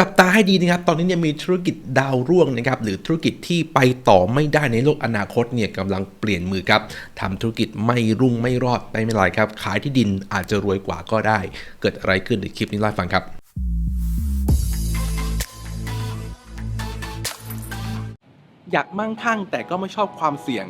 จับตาให้ดีนะครับ ตอนนี้เนี่ยมีธุรกิจดาวร่วงนะครับ หรือธุรกิจที่ไปต่อไม่ได้ในโลกอนาคตเนี่ยกำลังเปลี่ยนมือครับทำธุรกิจไม่รุ่งไม่รอดไม่เป็นไรครับ ขายที่ดินอาจจะรวยกว่าก็ได้ เกิดอะไรขึ้นในคลิปนี้เล่าฟังครับอยากมั่งคั่งแต่ก็ไม่ชอบความเสี่ยง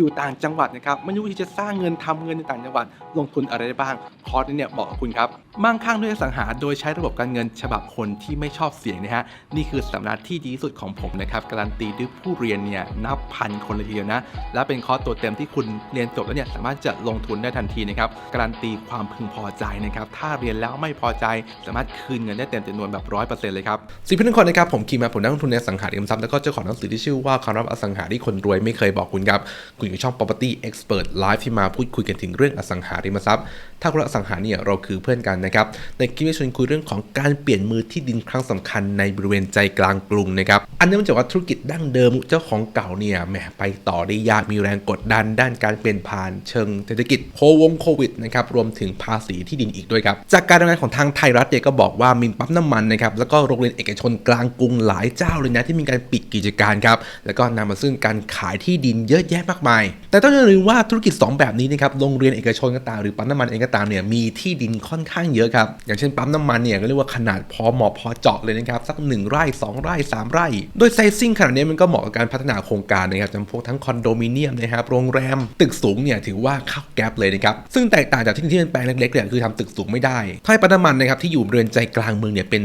อยู่ต่างจังหวัดนะครับไม่รู้ที่จะสร้างเงินทำเงินในต่างจังหวัด ลงทุนอะไรได้บ้าง คอร์สนี้เนี่ยบอกกับคุณครับมั่งคั่งด้วยอสังหา โดยใช้ระบบการเงินฉบับคนที่ไม่ชอบเสี่ยงนะฮะนี่คือสำนักที่ดีที่สุดของผมนะครับการันตีด้วยผู้เรียนเนี่ยนับพันคนเลยทีเดียวนะและเป็นคอร์สตัวเต็มที่คุณเรียนจบแล้วเนี่ยสามารถจะลงทุนได้ทันทีนะครับการันตีความพึงพอใจนะครับถ้าเรียนแล้วไม่พอใจ สามารถคืนเงินได้เต็มจำนวนแบบร้อยเปอร์เซ็นต์เลยครับสิบพี่ทุกคนนะครับผมคีมาผมนักลงทุนในอสังหาริมทรัพย์แล้วก็เจ้าของหนังสือที่ชื่อว่าคำรับอสังหาที่คนรวยไม่เคยบอกคุณครับคุณอยู่ในช่อง property expert live ที่มาพูดคุยกันถึงเรื่องอสังหาริมทรัพย์ ถ้าคุณรักอสังหาเนี่ยเราคือเพื่อนกันนะครับ ในคลิปนี้ชวนคุยเรื่องของการเปลี่ยนมือที่ดินครั้งสำคัญในบริเวณใจกลางกรุงนะครับ อันนื่องจากว่าธุรกิจดั้งเดิมเจ้าของเก่าเนี่ยแหมไปต่อได้ยากมีแรงกดดันด้านการเปลี่ยนผ่านเชิงเศรษฐกิจโควงโควิดนะครับรวมถึงภาษีที่ดินอีกด้วยครับ จากการทำงานของทางไทยรัฐเนี่ยก็บอกว่ามีปั๊มน้ำมันนะครับแล้วก็โรงเรียนเอกชนกลางกรุงหลายเจ้าเลยนะที่มีการปิดกิจการครับแล้วก็นำมาซึ่งการขายที่ดินเยอะแยะมากมายแต่ต้องอย่าลืมว่าธุรกิจ 2 แบบนี้นะครับโรงเรียนเอกชนก็ตามหรือปั๊มน้ำมันเองก็ตามเนี่ยมีที่ดินค่อนข้างเยอะครับ อย่างเช่นปั๊มน้ำมันเนี่ยก็เรียกว่าขนาดพอเหมาะพอเจาะเลยนะครับสัก 1 ไร่ 2 ไร่ 3 ไร่ โดยไซซิ่งขนาดนี้มันก็เหมาะกับการพัฒนาโครงการนะครับจำพวกทั้งคอนโดมิเนียมนะครับโรงแรมตึกสูงเนี่ยถือว่าเข้าแก๊ปเลยนะครับซึ่งแตกต่างจากที่ที่เป็นแปลงเล็กๆเนี่ยคือทำตึกสูงไม่ได้ถ้าให้ปั๊มน้ำมันนะครับที่อยู่บริเวณใจกลางเมืองเนี่ยเป็น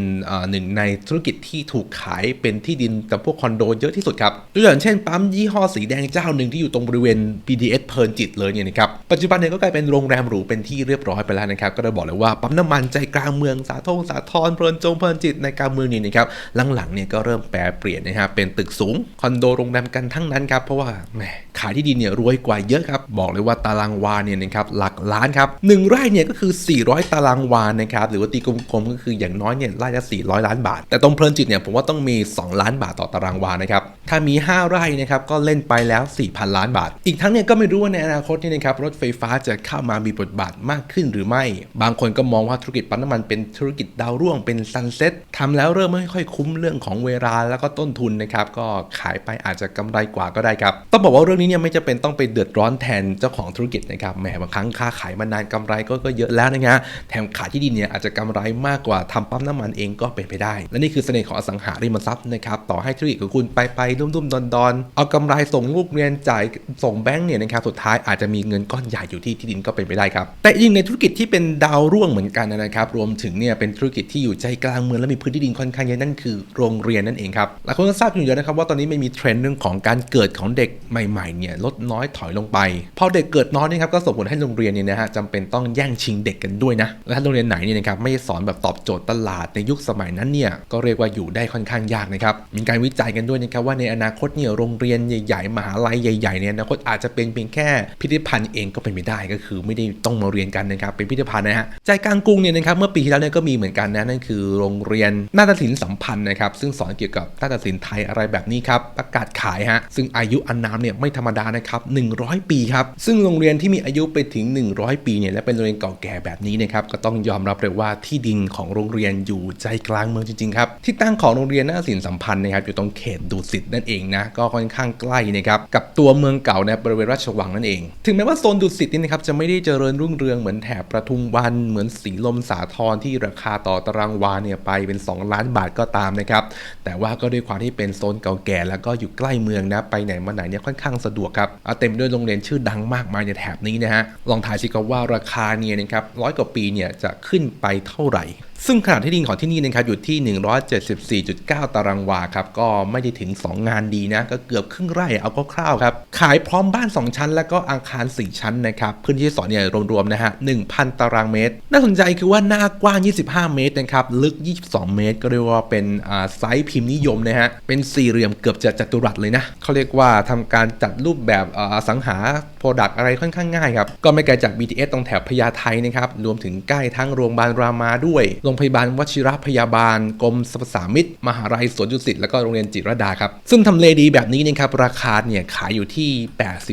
หนึ่งในธุรกิจที่ถูกขายเป็นที่ดินกับพวกคอนโดเยอะที่สุดครับตัวอย่างเช่นปั๊มยี่ห้อสีแดงเจ้าหนึ่งที่อยู่ตรงบริเวณ BDS เพลินจิตเลยเนี่ยนะครับปัจจุบันเนี่ยก็กลายเป็นโรงแรมหรูเป็นที่เรียบร้อยไปแล้วนะครับก็ได้บอกเลยว่าปั๊มน้ำมันใจกลางเมืองสาทงสาทรเพลินจงเพลินจิตในกลางเมืองนี่นะครับหลังๆเนี่ยก็เริ่มแปรเปลี่ยนนะครับเป็นตึกสูงคอนโดโรงแรมกันทั้งนั้นครับเพราะว่าแหมขายที่ดินเนี่ยรวยกว่าเยอะครับบอกเลยว่าตารางวาเนี่ยนะครับหลักล้านครับหนึ่งไร่เนี่ยก็คือ 400 ตารางวานะครับหรือว่าตีกลมๆก็คืออย่างน้อยเนี่ยไร่ละ400 ล้านบาท แต่ตรงเพลินจิตเนี่ยผมว่าต้องมี 2 ล้านบาทต่อตารางวานะครับถ้ามี 5 ไร่นะครับก็เล่นไปแล้ว 4,000 ล้านบาทอีกทั้งเนี่ยก็ไม่รู้ว่าในอนาคตนี่นะครับรถไฟฟ้าจะเข้ามามีบทบาทมากขึ้นหรือไม่ บางคนก็มองว่าธุรกิจปั๊มน้ำมันเป็นธุรกิจดาวรุ่งเป็นซันเซ็ตทำแล้วเริ่มไม่ค่อยคุ้มเรื่องของเวลาแล้วก็ต้นทุนนะครับก็ขายไปอาจจะกำไรกว่าก็ได้ครับต้องบอกว่าเรื่องนี้เนี่ยไม่จะเป็นต้องไปเดือดร้อนแทนเจ้าของธุรกิจนะครับแหมบางครั้งค่าขายมานานกำไรก็ก็เยอะแล้วนะฮะแถมขายที่ดินเนี่ยอาจจะกำไรมากกว่าทำปั๊มน้ำมันเองก็เป็นไปได้ และนี่คือเสน่ห์ของอสังหาริมทรัพย์นะครับต่อให้ธุรกิจของคุณไปไปรุ่มๆดอนๆเอากำไรส่งลูกเรียนจ่ายส่งแบงก์เนี่ยนะครับสุดท้ายอาจจะมีเงินก้อนใหญ่อยู่ที่ที่ดินก็เป็นไปได้ครับ แต่จริงในธุรกิจที่เป็นดาวร่วงเหมือนกันนะครับรวมถึงเนี่ยเป็นธุรกิจที่อยู่ใจกลางเมืองและมีพื้นที่ดินค่อนข้างเยอะนั่นคือโรงเรียนนั่นเองครับหลายคนก็ทราบอยู่แล้วนะครับว่าตอนนี้ไม่มีเทรนด์เรื่องของการเกิดของเด็กใหม่ๆเนี่ยลดน้อยถอยลงไปพอเด็กเกิดน้อยนี่ครับก็ส่งผลให้โรงเรียนเนี่ยนะฮะจำเป็นต้องแย่งชิงเด็กกันด้วยนะและถ้าโรงเรียนไหนเนี่ยนะครับไม่สอนแบบตอบโจทย์ตลาดในยุคสมัยนั้นเนี่ยก็เรียกว่าอยู่ได้ค่อนข้างยากนะครับมีการวิจัยกันด้วยนะครับว่าในอนาคตเนี่ยโรงเรียนใหญ่ๆมหาลัยใหญ่ๆเนี่ยนาคตอาจจะเป็นเพียงแค่พิพิธภัณฑ์เองก็เป็นไม่ได้ก็คือไม่ได้ต้องมาเรียนกันนะครับเป็นพิพิธภัณฑ์นะฮะใจกลางกรุงเนี่ยนะครับเมื่อปีที่แล้วเนี่ยก็มีเหมือนกันนะนั่นคือโรงเรียนนาฏศิลป์สัมพันธ์นะครับซึ่งสอนเกี่ยวกับนาฏศิลป์ไทยอะไรแบบนี้ครับประกาศขายฮะซึ่งอายุอานามเนี่ยไม่ธรรมดานะครับ100 ปีครับซึ่งโรงเรียนที่มีอายุไปถึง 100 ปีเนี่ยและเป็นโรงเรียนเก่าแก่แบบนี้นะครับก็ต้องยอมรับเลยว่าที่ดินของโรงเรียนอยู่ใจกลางเมืองจริงๆครับที่ตั้งของโรงเรียนนาฏศิลป์สัมพันธ์นะครับอยู่ตรงเขตดุสิตนั่นเองนะก็ค่อนข้างใกล้นะครับกับตัวเมืองเก่าในบริเวณราชวังนั่นเอง ถึงแม้ว่าโซนดุสิตนี่นะครับจะไม่ได้เจริญรุ่งเรืองเหมือนแถบประทุมวันเหมือนสีลมสาทรที่ราคาต่อตารางวาเนี่ยไปเป็น 2 ล้านบาทก็ตามนะครับ แต่ว่าก็ด้วยความที่เป็นโซนเก่าแก่แล้วก็อยู่ใกล้เมืองนะไปไหนมาไหนเนี่ยค่อนข้างสะดวกครับเเต็มด้วยโรงเรียนชื่อดังมากมายในแถบนี้นะฮะลองทายสิครับว่าราคาเนี่ยนะครับร้อยกว่าปีเนี่ยจะขึ้นไปเท่าไหร่ซึ่งขนาดที่ดินของที่นี่นะครับอยู่ที่ 174.9 ตารางวาครับก็ไม่ได้ถึง 2 งานดีนะ ก็เกือบครึ่งไร่เอาคร่าวๆครับ ขายพร้อมบ้าน 2 ชั้น แล้วก็อาคาร 4 ชั้นนะครับพื้นที่สอนเนี่ยรวมๆนะฮะ1,000 ตารางเมตร น่าสนใจคือว่าหน้ากว้าง 25 เมตรนะครับลึก 22 เมตร ก็เรียกว่าเป็นไซส์พิมพ์นิยมนะฮะเป็นสี่เหลี่ยมเกือบจะจัตุรัสเลยนะเขาเรียกว่าทำการจัดรูปแบบอสังหาโปรดักต์อะไรค่อนข้างง่ายครับก็ไม่ไกลจาก BTS ตรงแถบพญาไทนะครับรวมถึงใกล้ทั้งโรงพยาบาลรามาด้วยโรงพยาบาลวชิรพยาบาลกรมสรรพสามิตมหาลัยสวนดุสิตแล้วก็โรงเรียนจิรดาครับซึ่งทำเลดีแบบนี้นะครับราคาเนี่ยขายอยู่ที่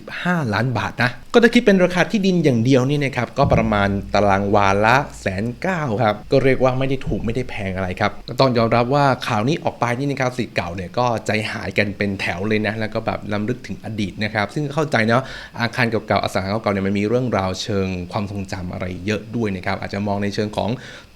85 ล้านบาทนะ ก็ถ้าคิดเป็นราคาที่ดินอย่างเดียวนี่นะครับ ก็ประมาณตารางวาละแสนเก้าครับ ก็เรียกว่าไม่ได้ถูกไม่ได้แพงอะไรครับ ต้องยอมรับว่าข่าวนี้ออกไปนี่นะครับสิทธิ์เก่าเนี่ยก็ใจหายกันเป็นแถวเลยนะ แล้วก็แบบลำลึกถึงอดีตนะครับ ซึ่งเข้าใจเนาะ อาคารเก่าๆ อสังหาเก่าๆเนี่ยมันมีเรื่องราวเชิงความทรงจำอะไรเยอะด้วยนะครับ อาจจะมองในเชิงของ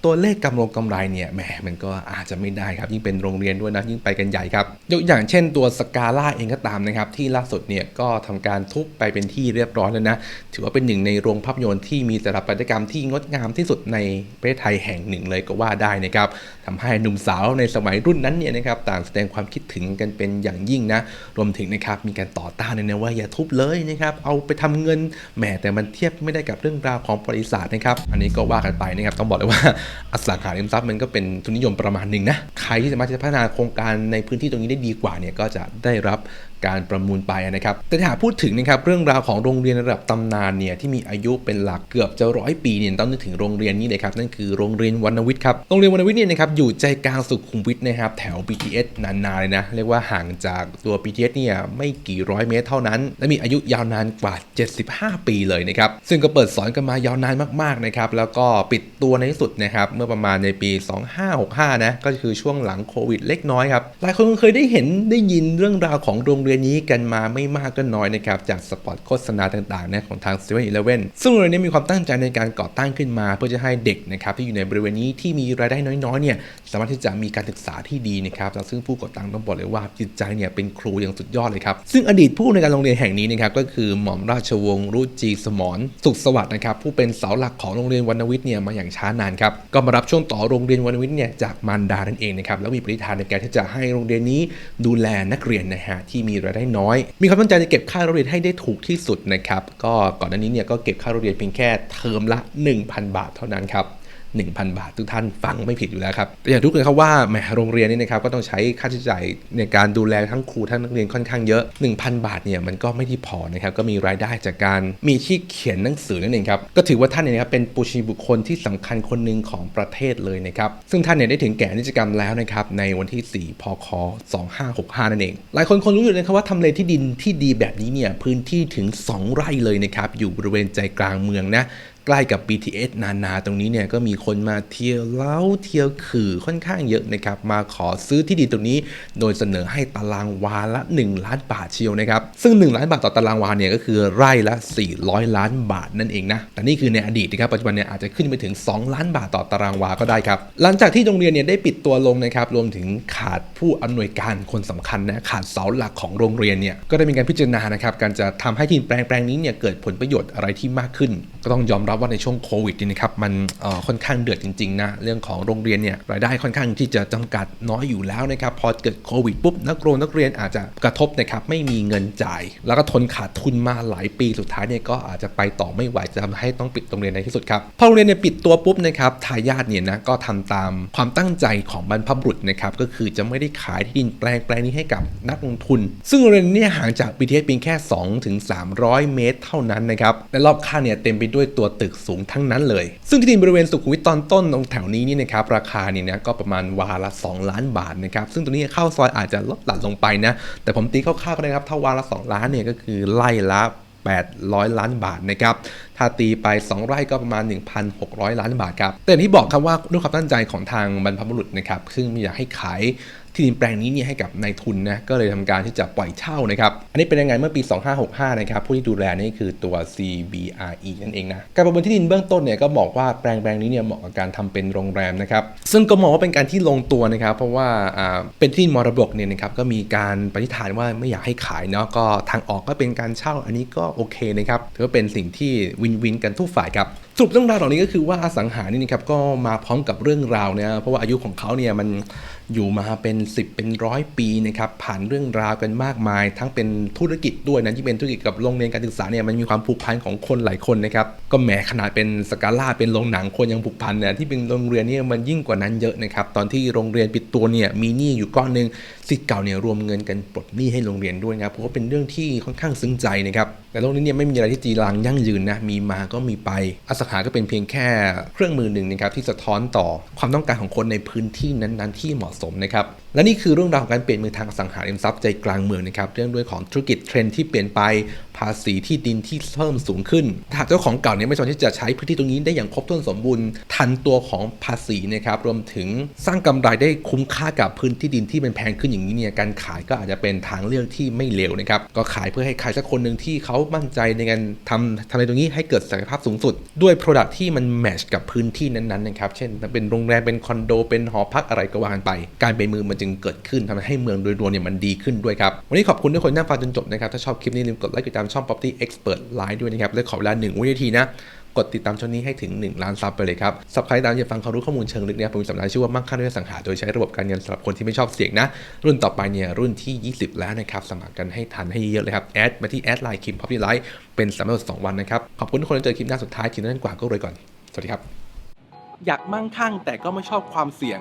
ตัวเลขกำไรกำไรเนี่ยแหมมันก็อาจจะไม่ได้ครับ ยิ่งเป็นโรงเรียนด้วยนะยิ่งไปกันใหญ่ครับยกอย่างเช่นตัวสกาล่าเองก็ตามนะครับที่ล่าสุดเนี่ยก็ทำการทุบไปเป็นที่เรียบร้อยแล้วนะ ถือว่าเป็นหนึ่งในโรงภาพยนตร์ที่มีสถาปัตยกรรมที่งดงามที่สุดในประเทศไทยแห่งหนึ่งเลยก็ว่าได้นะครับ ทำให้หนุ่มสาวในสมัยรุ่นนั้นเนี่ยนะครับต่างแสดงความคิดถึงกันเป็นอย่างยิ่งนะรวมถึงนะครับมีการต่อต้านเลยนะว่าอย่าทุบเลยนะครับเอาไปทำเงินแหมแต่มันเทียบไม่ได้กับเรื่องราวของประวัติศาสตร์นะครับอันนี้ก็ว่ากันไปนะครับต้องบอกเลยว่าอสังหาริมทรัพย์มันก็เป็นทุนนิยมประมาณหนึ่งนะใครที่สามารถจะพัฒนาโครงการในพื้นที่ตรงนี้ได้ดีกว่าเนี่ยก็จะได้รับการประมูลไปนะครับ แต่ถ้าหากพูดถึงนะครับเรื่องราวของโรงเรียนระดับตำนานเนี่ยที่มีอายุเป็นหลักเกือบจะร้อยปีเนี่ยต้องนึกถึงโรงเรียนนี้เลยครับนั่นคือโรงเรียนวรรณวิทย์ครับโรงเรียนวรรณวิทย์เนี่ยนะครับอยู่ใจกลางสุขุมวิทนะครับ แถว BTS นานๆเลยนะ เรียกว่าห่างจากตัว BTS เนี่ยไม่กี่ร้อยเมตรเท่านั้น และมีอายุยาวนานกว่า 75 ปีเลยนะครับ ซึ่งก็เปิดสอนกันมายาวนานมากๆนะครับ แล้วก็ปิดตัวในที่สุดนะครับ เมื่อประมาณในปี 2565 นะ ก็คือช่วงหลังโควิดเล็กน้อยครับ หลายคนคงเคยได้เห็นได้ยินเรื่องราวของโรงเรียนนี้กันมาไม่มากก็น้อยนะครับ จากสปอตโฆษณาต่างๆนะของทาง7 e เ e ่ e อซึ่งโรงเรียนนี้มีความตั้งใจในการก่อตั้งขึ้นมา เพื่อจะให้เด็กนะครับที่อยู่ในบริเวณนี้ที่มีรายได้น้อยๆเนี่ยสามารถที่จะมีการศึกษาที่ดีนะครับซึ่งผู้ก่อตั้งต้องบอกเลยว่าจิตใจเนี่ยเป็นครูอย่างสุดยอดเลยครับซึ่งอดีตผู้ในการโรงเรียนแห่งนี้นะครับก็คือหม่อมราชวงศ์รุจีสมรสุขสวัสดิ์นะครับผู้เป็นเสาหลักของโรงเรียนวรรณวิทย์เนี่ยมาอย่างช้านานครับก็มารับช่วงต่อโรงเรียนวรรณวิทย์เนี่ยจากมารดานั่นเองนะครับแล้วมีปณิธานในการที่จะให้โรงเรียนนี้ดูแลนักเรียนนะฮะที่มีรายได้น้อย มีความตั้งใจจะเก็บค่าโรงเรียนให้ได้ถูกที่สุดนะครับก็ก่อนหน้านี้เนี่ยก็เก็บค่าโรงเรียนเพียงแค่เทอมละ 1,000 บาทเท่านั้นครับ 1,000 บาท ทุกท่านฟังไม่ผิดอยู่แล้วครับแต่อย่างทุกคนครับว่าแหมโรงเรียนนี่นะครับก็ต้องใช้ค่าใช้จ่ายในการดูแลทั้งครูทั้งนักเรียนค่อนข้างเยอะ 1,000 บาทเนี่ยมันก็ไม่ได้พอนะครับก็มีรายได้จากการมีที่เขียนหนังสือนั่นเองครับก็ถือว่าท่านเนี่ยนะครับเป็นปูชีบุคคลที่สำคัญคนหนึ่งของประเทศเลยนะครับซึ่งท่านเนี่ยได้ถึงแก่นิจกรรมแล้วนะครับในวันที่ 4 พค 2565 นั่นเอง หลายคนคงรู้อยู่นะครับว่าทำเลที่ดินที่ดีแบบนี้เนี่ยพื้นที่ถึง 2 ไร่เลยนะครับอยู่บริเวณใจกลางเมืองนะ ใกล้กับ BTS นานาตรงนี้เนี่ยก็มีคนมาเที่ยวเล้าเที่ยวขื่อค่อนข้างเยอะนะครับมาขอซื้อที่ดินตรงนี้ โดยเสนอให้ตารางวาละ 1 ล้านบาทเชียวนะครับซึ่ง 1 ล้านบาทต่อตารางวาเนี่ยก็คือไร่ละ 400 ล้านบาทนั่นเองนะแต่นี่คือในอดีตนะครับปัจจุบันเนี่ยอาจจะขึ้นไปถึง 2 ล้านบาทต่อตารางวาก็ได้ครับหลังจากที่โรงเรียนเนี่ยได้ปิดตัวลงนะครับรวมถึงขาดผู้อำนวยการคนสำคัญนะขาดเสาหลักของโรงเรียนเนี่ยก็ได้มีการพิจารณานะครับการจะทำให้ที่แปลงแปลงนี้เนี่ยเกิดผลประโยชน์อะไรที่มากขึ้น ก็ต้องยอมรับว่าในช่วงโควิดนี่นะครับมันค่อนข้างเดือดจริงๆนะเรื่องของโรงเรียนเนี่ยรายได้ค่อนข้างที่จะจำกัดน้อยอยู่แล้วนะครับพอเกิดโควิดปุ๊บนักเรียนนักเรียนอาจจะกระทบนะครับไม่มีเงินจ่าย แล้วก็ทนขาดทุนมาหลายปีสุดท้ายเนี่ยก็อาจจะไปต่อไม่ไหวจะทำให้ต้องปิดโรงเรียนในที่สุดครับพอโรงเรียนเนี่ยปิดตัวปุ๊บนะครับทายาทเนี่ยนะก็ทำตามความตั้งใจของบรรพบุรุษนะครับก็คือจะไม่ได้ขายที่ดินแปลงแปลงนี้ให้กับนักลงทุน ซึ่งโรงเรียนเนี่ยห่างจาก BTS เพียงแค่2ถึง300 เมตร เท่านั้นนะครับและรอบข้างเนี่ยเต็มไปด้วยตัวตึกสูงทั้งนั้นเลย ซึ่งที่ดินบริเวณสุขุมวิทตอนต้นตรงแถวนี้นี่นะครับราคาเนี่ยนะก็ประมาณวาละ 2 ล้านบาทนะครับซึ่งตรงนี้เข้าซอยอาจจะลดหลั่นลงไปนะแต่ผมตีคร่าวๆก็ได้ครับถ้าวาละ 2 ล้านเนี่ยก็คือไล่ละ800 ล้านบาทนะครับ ถ้าตีไป 2 ไร่ก็ประมาณ 1,600 ล้านบาทครับ แต่ที่บอกครับว่าด้วยความตั้งใจของทางบรรพบุรุษนะครับ ซึ่งไม่อยากให้ขาย ที่ดินแปลงนี้เนี่ยให้กับนายทุนนะก็เลยทำการที่จะปล่อยเช่านะครับ อันนี้เป็นยังไงเมื่อปี 2565 นะครับผู้ที่ดูแลนี่คือตัว CBRE นั่นเองนะการประเมินที่ดินเบื้องต้นเนี่ยก็บอกว่าแปลงแปลงนี้เนี่ยเหมาะกับการทำเป็นโรงแรมนะครับซึ่งก็มองว่าเป็นการที่ลงตัวนะครับ เพราะว่าอ่าเป็นที่ดินมรดกเนี่ยนะครับก็มีการปฏิฐานว่าไม่อยากให้ขายเนาะก็ทางออกก็เป็นการเช่าอันนี้ก็โอเคนะครับถือว่าเป็นสิ่งที่วินวินกันทุกฝ่ายครับ สรุปเรื่องราวเหล่านี้ก็คือว่าอสังหานี่นะครับก็มาพร้อมกับเรื่องราวเนี่ยเพราะว่าอายุของเขาเนี่ยมันอยู่มาเป็น 10 เป็นร้อยปีนะครับผ่านเรื่องราวกันมากมาย ทั้งเป็นธุรกิจด้วยนะที่เป็นธุรกิจกับโรงเรียนการศึกษาเนี่ยมันมีความผูกพันของคนหลายคนนะครับก็แหมขนาดเป็นสกาล่าเป็นโรงหนังคนยังผูกพันเนี่ยที่เป็นโรงเรียนเนี่ยมันยิ่งกว่านั้นเยอะนะครับตอนที่โรงเรียนปิดตัวเนี่ยมีหนี้อยู่ก้อนหนึ่งสิทธิ์เก่าเนี่ยรวมเงินกันปลดหนี้ให้โรงเรียนด้วยนะครับเพราะว่าเป็นเรื่องที่ค่อนข้างซึ้งใจนะครับ แต่โลกนี้เนี่ยไม่มีอะไรที่จีรังยั่งยืนนะมีมาก็มีไป อสังหาก็เป็นเพียงแค่เครื่องมือหนึ่งนะครับที่สะท้อนต่อความต้องการของคนในพื้นที่นั้นๆ ที่เหมาะสมนะครับและนี่คือเรื่องราวของการเปลี่ยนมือทางอสังหาริมทรัพย์ใจกลางเมืองนะครับเรื่องด้วยของธุรกิจเทรนด์ที่เปลี่ยนไป ภาษีที่ดินที่เพิ่มสูงขึ้น หากเจ้าของเก่าเนี่ยไม่สามารถที่จะใช้พื้นที่ตรงนี้ได้อย่างครบถ้วนสมบูรณ์ทันตัวของภาษีนะครับรวมถึงสร้างกำไรได้คุ้มค่ากับพื้นที่ดินที่มันแพงขึ้นอย่างนี้เนี่ยการขายก็อาจจะเป็นทางเลือกที่ไม่เลวนะครับก็ขายเพื่อให้ใครสักคนหนึ่งที่เขามั่นใจในการทำทำอะไรตรงนี้ให้เกิดศักยภาพสูงสุด ด้วย Product ที่มันแมชกับพื้นที่นั้นๆนะครับเช่นเป็นโรงแรมเป็นคอนโดเป็นหอพักอะไรก็ว่ากันไป การไปมือมันจึงเกิดขึ้นทำให้เมืองโดยรวมเนี่ยมันดีขึ้นด้วยครับวันนี้ขอบคุณทุกคนที่นั่งฟังจนจบนะครับถ้าชอบคลิปนี้ลืมกดไลค์กดติดตามช่อง Property Expert Live ด้วยนะครับและขอเวลาหนึ่งวินาทีนะกดติดตามช่องนี้ให้ถึง 1 ล้านซับไปเลยครับสับใครตามจะฟังความรู้ข้อมูลเชิงลึกเนี่ยผมมีสัมมนาชื่อว่ามั่งคั่งด้วยสังหา โดยใช้ระบบการเงินสำหรับคนที่ไม่ชอบเสี่ยงนะ รุ่นต่อไปเนี่ยรุ่นที่ 20 แล้วนะครับ สมัครกันให้ทันให้เยอะเลยครับ แอดมาที่แอดไลน์คิมพับปี้ไลฟ์เป็นสำหรับสองวันนะครับ ขอบคุณทุกคนที่เจอคลิปหน้าสุดท้ายทีนั้นกว่าก็เลยก่อน สวัสดีครับ อยากมั่งคั่งแต่ก็ไม่ชอบความเสี่ยง